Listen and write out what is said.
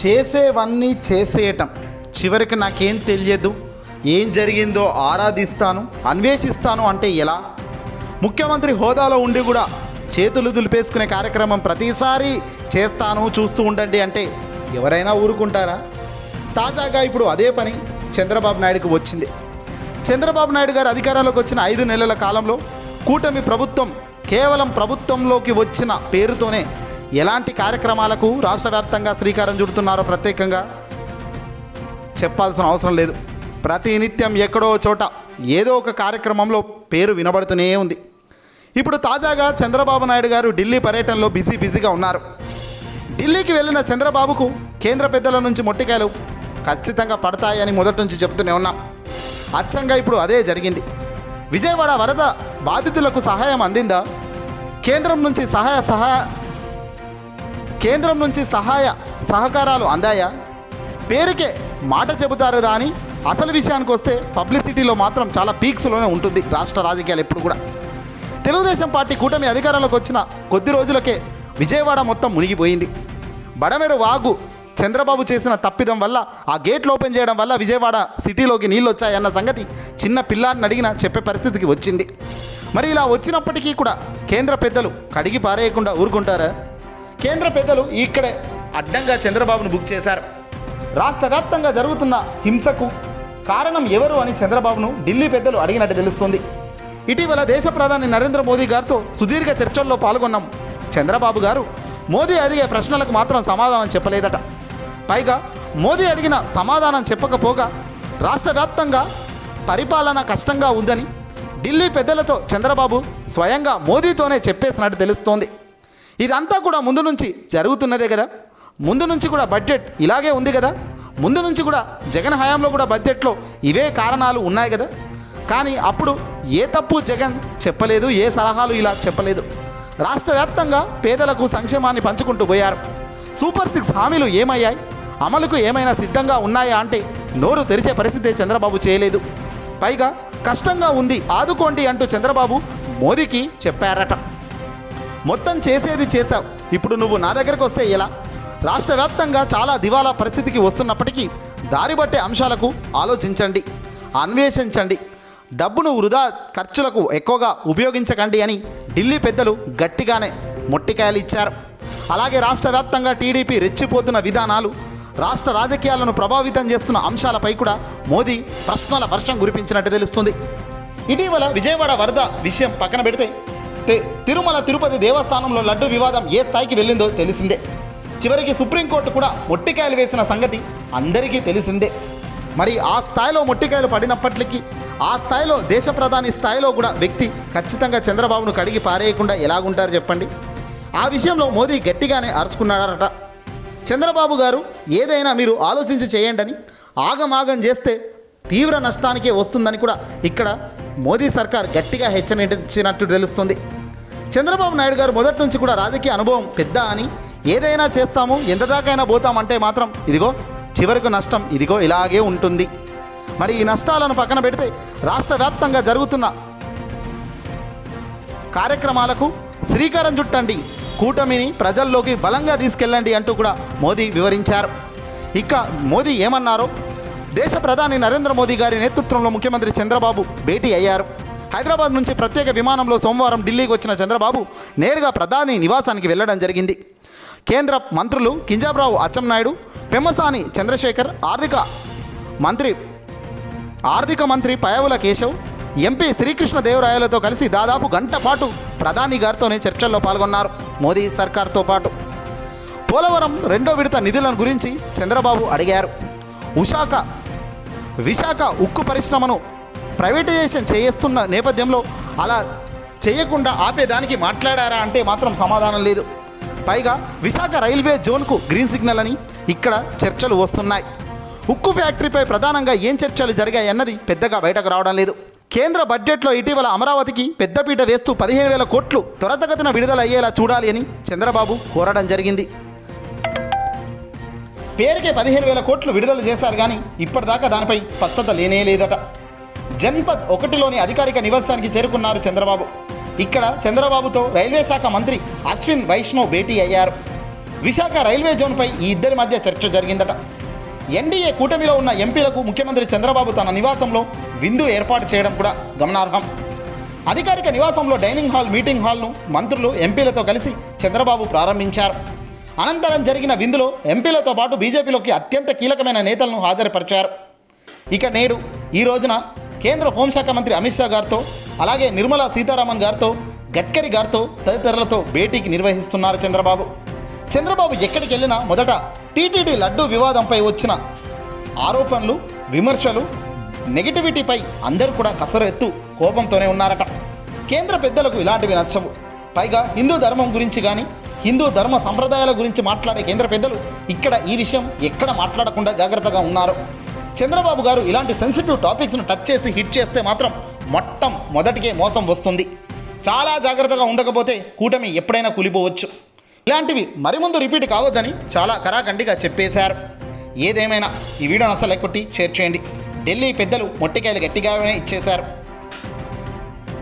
చేసేవన్నీ చేసేయటం. చివరికి నాకేం తెలియదు. ఏం జరిగిందో ఆరాధిస్తాను అన్వేషిస్తాను అంటే ఎలా? ముఖ్యమంత్రి హోదాలో ఉండి కూడా చేతులు దులిపేసుకునే కార్యక్రమం ప్రతిసారి చేస్తాను చూస్తూ ఉండండి అంటే ఎవరైనా ఊరుకుంటారా? తాజాగా ఇప్పుడు అదే పని చంద్రబాబు నాయుడుకు వచ్చింది. చంద్రబాబు నాయుడు గారు అధికారంలోకి వచ్చిన ఐదు నెలల కాలంలో కూటమి ప్రభుత్వం కేవలం ప్రభుత్వంలోకి వచ్చిన పేరుతోనే ఎలాంటి కార్యక్రమాలకు రాష్ట్ర వ్యాప్తంగా శ్రీకారం చుడుతున్నారో ప్రత్యేకంగా చెప్పాల్సిన అవసరం లేదు. ప్రతినిత్యం ఎక్కడో చోట ఏదో ఒక కార్యక్రమంలో పేరు వినబడుతూనే ఉంది. ఇప్పుడు తాజాగా చంద్రబాబు నాయుడు గారు ఢిల్లీ పర్యటనలో బిజీ బిజీగా ఉన్నారు. ఢిల్లీకి వెళ్ళిన చంద్రబాబుకు కేంద్ర పెద్దల నుంచి మొట్టికాయలు ఖచ్చితంగా పడతాయని మొదటి నుంచి చెప్తూనే ఉన్నాం. అచ్చంగా ఇప్పుడు అదే జరిగింది. విజయవాడ వరద బాధితులకు సహాయం అందిందా? కేంద్రం నుంచి సహాయ సహాయ కేంద్రం నుంచి సహాయ సహకారాలు అందాయా? పేరుకే మాట చెబుతారు కానీ అసలు విషయానికి వస్తే పబ్లిసిటీలో మాత్రం చాలా పీక్స్లోనే ఉంటుంది రాష్ట్ర రాజకీయాలు ఎప్పుడు కూడా. తెలుగుదేశం పార్టీ కూటమి అధికారంలోకి వచ్చిన కొద్ది రోజులకే విజయవాడ మొత్తం మునిగిపోయింది. బడమెరు వాగు చంద్రబాబు చేసిన తప్పిదం వల్ల ఆ గేట్లు ఓపెన్ చేయడం వల్ల విజయవాడ సిటీలోకి నీళ్ళు వచ్చాయన్న సంగతి చిన్న పిల్లాన్ని అడిగినా చెప్పే పరిస్థితికి వచ్చింది. మరి ఇలా వచ్చినప్పటికీ కూడా కేంద్ర పెద్దలు కడిగి పారేయకుండా ఊరుకుంటారా? కేంద్ర పెద్దలు ఇక్కడే అడ్డంగా చంద్రబాబును బుక్ చేశారు. రాష్ట్ర వ్యాప్తంగా జరుగుతున్న హింసకు కారణం ఎవరు అని చంద్రబాబును ఢిల్లీ పెద్దలు అడిగినట్టు తెలుస్తుంది. ఇటీవల దేశ ప్రధాని నరేంద్ర మోదీ గారితో సుదీర్ఘ చర్చల్లో పాల్గొన్నాం. చంద్రబాబు గారు మోదీ అడిగే ప్రశ్నలకు మాత్రం సమాధానం చెప్పలేదట. పైగా మోదీ అడిగిన సమాధానం చెప్పకపోగా రాష్ట్ర వ్యాప్తంగా పరిపాలన కష్టంగా ఉందని ఢిల్లీ పెద్దలతో చంద్రబాబు స్వయంగా మోదీతోనే చెప్పేసినట్టు తెలుస్తోంది. ఇదంతా కూడా ముందు నుంచి జరుగుతున్నదే కదా. ముందు నుంచి కూడా బడ్జెట్ ఇలాగే ఉంది కదా. ముందు నుంచి కూడా జగన్ హయాంలో కూడా బడ్జెట్లో ఇవే కారణాలు ఉన్నాయి కదా. కానీ అప్పుడు ఏ తప్పు జగన్ చెప్పలేదు ఏ సలహాలు ఇలా చెప్పలేదు. రాష్ట్ర వ్యాప్తంగా పేదలకు సంక్షేమాన్ని పంచుకుంటూ పోయారు. సూపర్ సిక్స్ హామీలు ఏమయ్యాయి? అమలుకు ఏమైనా సిద్ధంగా ఉన్నాయా అంటే నోరు తెరిచే పరిస్థితి చంద్రబాబు చేయలేదు. పైగా కష్టంగా ఉంది ఆదుకోండి అంటూ చంద్రబాబు మోదీకి చెప్పారట. మొత్తం చేసేది చేశావు. ఇప్పుడు నువ్వు నా దగ్గరకు వస్తే ఎలా? రాష్ట్ర వ్యాప్తంగా చాలా దివాలా పరిస్థితికి వస్తున్నప్పటికీ దారి పట్టే అంశాలకు ఆలోచించండి అన్వేషించండి. డబ్బును వృధా ఖర్చులకు ఎక్కువగా ఉపయోగించకండి అని ఢిల్లీ పెద్దలు గట్టిగానే మొట్టికాయలు ఇచ్చారు. అలాగే రాష్ట్ర వ్యాప్తంగా టీడీపీ రెచ్చిపోతున్న విధానాలు రాష్ట్ర రాజకీయాలను ప్రభావితం చేస్తున్న అంశాలపై కూడా మోదీ ప్రశ్నల వర్షం కురిపించినట్టు తెలుస్తుంది. ఇటీవల విజయవాడ వరద విషయం పక్కన పెడితే చూస్తే తిరుమల తిరుపతి దేవస్థానంలో లడ్డు వివాదం ఏ స్థాయికి వెళ్ళిందో తెలిసిందే. చివరికి సుప్రీంకోర్టు కూడా మొట్టికాయలు వేసిన సంగతి అందరికీ తెలిసిందే. మరి ఆ స్థాయిలో మొట్టికాయలు పడినప్పటికీ ఆ స్థాయిలో దేశ ప్రధాని స్థాయిలో కూడా వ్యక్తి ఖచ్చితంగా చంద్రబాబును కడిగి పారేయకుండా ఎలాగుంటారు చెప్పండి? ఆ విషయంలో మోదీ గట్టిగానే అరుచుకున్నాడట చంద్రబాబు గారు ఏదైనా మీరు ఆలోచించి చేయండి అని ఆగమాగం చేస్తే తీవ్ర నష్టానికే వస్తుందని కూడా ఇక్కడ మోదీ సర్కార్ గట్టిగా హెచ్చరించినట్టు తెలుస్తుంది. చంద్రబాబు నాయుడు గారు మొదటి నుంచి కూడా రాజకీయ అనుభవం పెద్ద అని ఏదైనా చేస్తాము ఎంత దాకైనా పోతామంటే మాత్రం ఇదిగో చివరకు నష్టం ఇదిగో ఇలాగే ఉంటుంది. మరి ఈ నష్టాలను పక్కన పెడితే రాష్ట్ర వ్యాప్తంగా జరుగుతున్న కార్యక్రమాలకు శ్రీకారం చుట్టండి కూటమిని ప్రజల్లోకి బలంగా తీసుకెళ్ళండి అంటూ కూడా మోదీ వివరించారు. ఇక మోదీ ఏమన్నారో దేశ ప్రధాని నరేంద్ర మోదీ గారి నేతృత్వంలో ముఖ్యమంత్రి చంద్రబాబు భేటీ అయ్యారు. హైదరాబాద్ నుంచి ప్రత్యేక విమానంలో సోమవారం ఢిల్లీకి వచ్చిన చంద్రబాబు నేరుగా ప్రధాని నివాసానికి వెళ్ళడం జరిగింది. కేంద్ర మంత్రులు కింజాబ్రావు అచ్చెన్నాయుడు పెమ్మసాని చంద్రశేఖర్ ఆర్థిక మంత్రి ఆర్థిక మంత్రి పయవుల కేశవ్ ఎంపీ శ్రీకృష్ణదేవరాయలతో కలిసి దాదాపు గంట పాటు ప్రధాని గారితోనే చర్చల్లో పాల్గొన్నారు మోదీ సర్కార్తో పాటు. పోలవరం రెండో విడత నిధులను గురించి చంద్రబాబు అడిగారు. ఉషాక విశాఖ ఉక్కు పరిశ్రమను ప్రైవేటైజేషన్ చేస్తున్న నేపథ్యంలో అలా చేయకుండా ఆపేదానికి మాట్లాడారా అంటే మాత్రం సమాధానం లేదు. పైగా విశాఖ రైల్వే జోన్కు గ్రీన్ సిగ్నల్ అని ఇక్కడ చర్చలు వస్తున్నాయి. ఉక్కు ఫ్యాక్టరీపై ప్రధానంగా ఏం చర్చలు జరిగాయి అన్నది పెద్దగా బయటకు రావడం లేదు. కేంద్ర బడ్జెట్లో ఇటీవల అమరావతికి పెద్దపీట వేస్తూ పదిహేను వేల కోట్లు త్వరతగతిన విడుదల అయ్యేలా చూడాలి అని చంద్రబాబు కోరడం జరిగింది. పేరుకే పదిహేను వేల కోట్లు విడుదల చేశారు కానీ ఇప్పటిదాకా దానిపై స్పష్టత లేనే లేదట. జన్పద్ ఒకటిలోని అధికారిక నివాసానికి చేరుకున్నారు చంద్రబాబు. ఇక్కడ చంద్రబాబుతో రైల్వే శాఖ మంత్రి అశ్విన్ వైష్ణవ్ భేటీ అయ్యారు. విశాఖ రైల్వే జోన్పై ఈ ఇద్దరి మధ్య చర్చ జరిగిందట. ఎన్డీఏ కూటమిలో ఉన్న ఎంపీలకు ముఖ్యమంత్రి చంద్రబాబు తన నివాసంలో విందు ఏర్పాటు చేయడం కూడా గమనార్హం. అధికారిక నివాసంలో డైనింగ్ హాల్ మీటింగ్ హాల్ను మంత్రులు ఎంపీలతో కలిసి చంద్రబాబు ప్రారంభించారు. అనంతరం జరిగిన విందులో ఎంపీలతో పాటు బీజేపీలోకి అత్యంత కీలకమైన నేతలను హాజరుపరిచారు. ఇక నేడు ఈ రోజున కేంద్ర హోంశాఖ మంత్రి అమిత్ షా గారితో అలాగే నిర్మలా సీతారామన్ గారితో గడ్కరీ గారితో తదితరులతో భేటీకి నిర్వహిస్తున్నారు చంద్రబాబు. చంద్రబాబు ఎక్కడికి వెళ్ళినా మొదట టీటీడీ లడ్డూ వివాదంపై వచ్చిన ఆరోపణలు విమర్శలు నెగిటివిటీపై అందరూ కూడా కసరెత్తు కోపంతోనే ఉన్నారట. కేంద్ర పెద్దలకు ఇలాంటివి నచ్చవు. పైగా హిందూ ధర్మం గురించి కానీ హిందూ ధర్మ సంప్రదాయాల గురించి మాట్లాడే కేంద్ర పెద్దలు ఇక్కడ ఈ విషయం ఎక్కడ మాట్లాడకుండా జాగ్రత్తగా ఉన్నారు. చంద్రబాబు గారు ఇలాంటి సెన్సిటివ్ టాపిక్స్ను టచ్ చేసి హిట్ చేస్తే మాత్రం మొట్టం మొదటికే మోసం వస్తుంది. చాలా జాగ్రత్తగా ఉండకపోతే కూటమి ఎప్పుడైనా కూలిపోవచ్చు. ఇలాంటివి మరి ముందు రిపీట్ కావద్దని చాలా కరాఖండిగా చెప్పేశారు. ఏదేమైనా ఈ వీడియోను అసలు ఎక్కుట్టి షేర్ చేయండి. ఢిల్లీ పెద్దలు మొట్టికాయలు గట్టిగానే ఇచ్చేశారు.